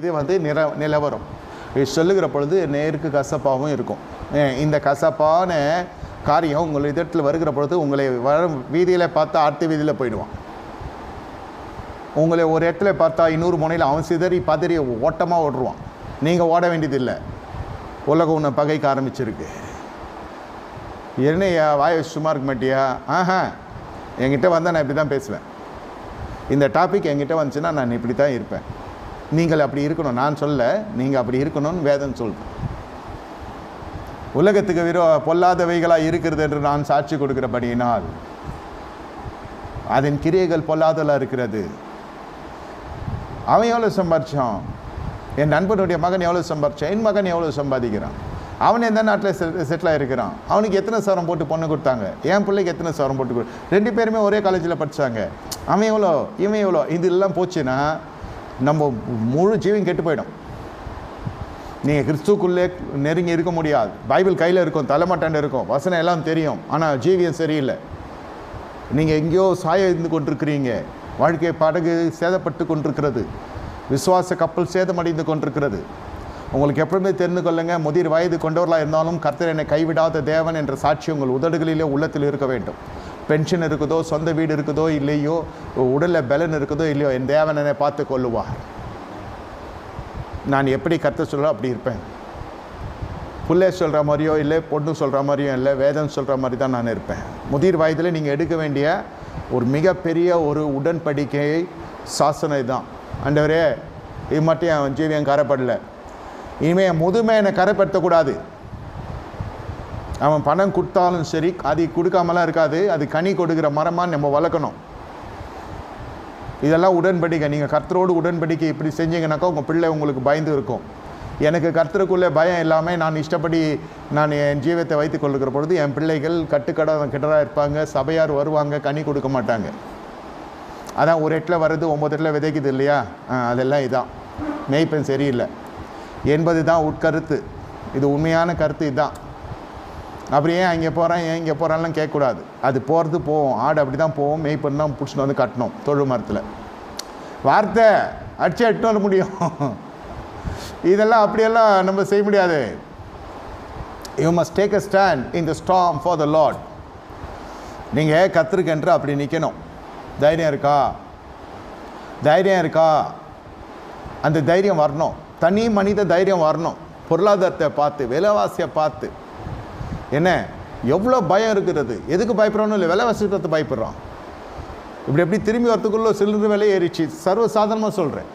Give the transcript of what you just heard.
இது வந்து நிற நிலவரம். இது சொல்லுகிற பொழுது நேருக்கு கசப்பாகவும் இருக்கும். இந்த கசப்பான காரியம் உங்கள் இதத்தில் வருகிற பொழுது உங்களை வரும் வீதியில் பார்த்தா அடுத்த வீதியில் போயிடுவான். உங்களை ஒரு இடத்துல பார்த்தா இன்னொரு முனையில் அவன் சிதறி பதறி ஓட்டமாக ஓடுருவான் நீங்கள் ஓட வேண்டியதில்லை. உலகம் உன்னை பகைக்க ஆரம்பிச்சிருக்கு. என்னையா வாய சும்மா இருக்க மாட்டியா? ஆஹா. என்கிட்ட வந்தால் நான் இப்படி தான் பேசுவேன். இந்த டாபிக் என்கிட்ட வந்துச்சுன்னா நான் இப்படி தான் இருப்பேன். நீங்கள் அப்படி இருக்கணும். நான் சொல்ல நீங்கள் அப்படி இருக்கணும்னு வேதம் சொல்கிறேன் உலகத்துக்கு விரோ பொல்லாதவைகளாக இருக்கிறது என்று நான் சாட்சி கொடுக்கிறபடியினால் அதன் கிரியைகள் பொல்லாதலாக இருக்கிறது. அவன் எவ்வளோ சம்பாரிச்சான்? என் நண்பனுடைய மகன் எவ்வளோ சம்பாரிச்சான்? என் மகன் எவ்வளோ சம்பாதிக்கிறான்? அவன் எந்த நாட்டில் செட்டில் ஆகிருக்கிறான் அவனுக்கு எத்தனை சவரம் போட்டு பொண்ணு கொடுத்தாங்க? என் பிள்ளைக்கு எத்தனை சவரம் போட்டு கொடு ரெண்டு பேருமே ஒரே காலேஜில் படித்தாங்க அவன் எவ்வளோ? இவன் எவ்வளோ? இதெல்லாம் போச்சுன்னா நம்ம முழு ஜீவன் கெட்டு போயிடும். நீங்கள் கிறிஸ்துக்குள்ளே நெருங்கி இருக்க முடியாது. பைபிள் கையில் இருக்கும் தலைமாட்டாண்டு இருக்கும் வசனம் எல்லாம் தெரியும் ஆனால் ஜீவியம் சரியில்லை. நீங்கள் எங்கேயோ சாய இருந்து கொண்டிருக்கிறீங்க. வாழ்க்கை படகு சேதப்பட்டு கொண்டிருக்கிறது. விசுவாச கப்பல் சேதமடைந்து கொண்டிருக்கிறது. உங்களுக்கு எப்பவுமே தெரிந்து கொள்ளுங்க முதிர் வயது கொண்டவர்களாக இருந்தாலும் கர்த்தர் என்னை கைவிடாத தேவன் என்ற சாட்சி உங்கள் உதடுகளிலே உள்ளத்தில் இருக்க வேண்டும். பென்ஷன் இருக்குதோ சொந்த வீடு இருக்குதோ இல்லையோ உடலில் பலன் இருக்குதோ இல்லையோ என் தேவனனை பார்த்து கொள்ளுவார். நான் எப்படி கற்று சொல்கிறோ அப்படி இருப்பேன். பிள்ளை சொல்கிற மாதிரியோ இல்லை பொண்ணு சொல்கிற மாதிரியோ இல்லை வேதம் சொல்கிற மாதிரி தான் நான் இருப்பேன். முதிர் வயதில் நீங்கள் எடுக்க வேண்டிய ஒரு மிகப்பெரிய ஒரு உடன்படிக்கை சாசனை தான். அண்டவரே இது மட்டும் என் ஜீவியம் கரைப்படலை. இனிமேல் என் முதுமை என்னை கரைப்படுத்தக்கூடாது. அவன் பணம் கொடுத்தாலும் சரி அது கொடுக்காமலாம் இருக்காது. அது கனி கொடுக்குற மரமாக நம்ம வளர்க்கணும். இதெல்லாம் உடன்படிக்கை. நீங்கள் கர்த்தரோடு உடன்படிக்கை இப்படி செஞ்சீங்கன்னாக்கா உங்கள் பிள்ளை உங்களுக்கு பயந்து இருக்கும். எனக்கு கர்த்தருக்குள்ளே பயம் இல்லாமல் நான் இஷ்டப்படி நான் என் ஜீவத்தை வைத்துக் கொள்ளுகிற பொழுது என் பிள்ளைகள் கட்டுக்கடை கிட்டராக இருப்பாங்க. சபையார் வருவாங்க கனி கொடுக்க மாட்டாங்க. அதான் ஒரு இடத்துல வருது ஒம்பது இடத்துல விதைக்குது இல்லையா? ஆ, அதெல்லாம் இதான். மேய்ப்பன் சரியில்லை. என்பது தான் உட்கருத்து. இது உண்மையான கருத்து இதுதான் அப்புறம் ஏன் அங்கே போகிறேன் ஏன் இங்கே போகிறான்லாம் கேட்கக்கூடாது. அது போகிறது போவோம். ஆடு அப்படி தான் போவோம். மேய்ப்பன் தான் பிடிச்சிட்டு வந்து கட்டணும். தொழு மரத்தில். வார்த்தை அடிச்சு எட்டு வர முடியும். இதெல்லாம் அப்படியெல்லாம் நம்ம செய்ய முடியாது. You must take a stand in the storm for the lot நீங்கள் கத்திருக்கென்று அப்படி நிற்கணும் தைரியம் இருக்கா? தைரியம் இருக்கா? அந்த தைரியம் வரணும். தனி மனித தைரியம் வரணும். பொருளாதாரத்தை பார்த்து விலைவாசியை பார்த்து. என்ன? எவ்வளோ பயம் இருக்கிறது? எதுக்கு பயப்படுறோன்னு இல்லை விலை பார்த்து பயப்படுறோம். இப்படி எப்படி திரும்பி வரத்துக்குள்ளே சிலிண்டர் விலை ஏறிச்சு சர்வ சாதாரணமாக சொல்கிறேன்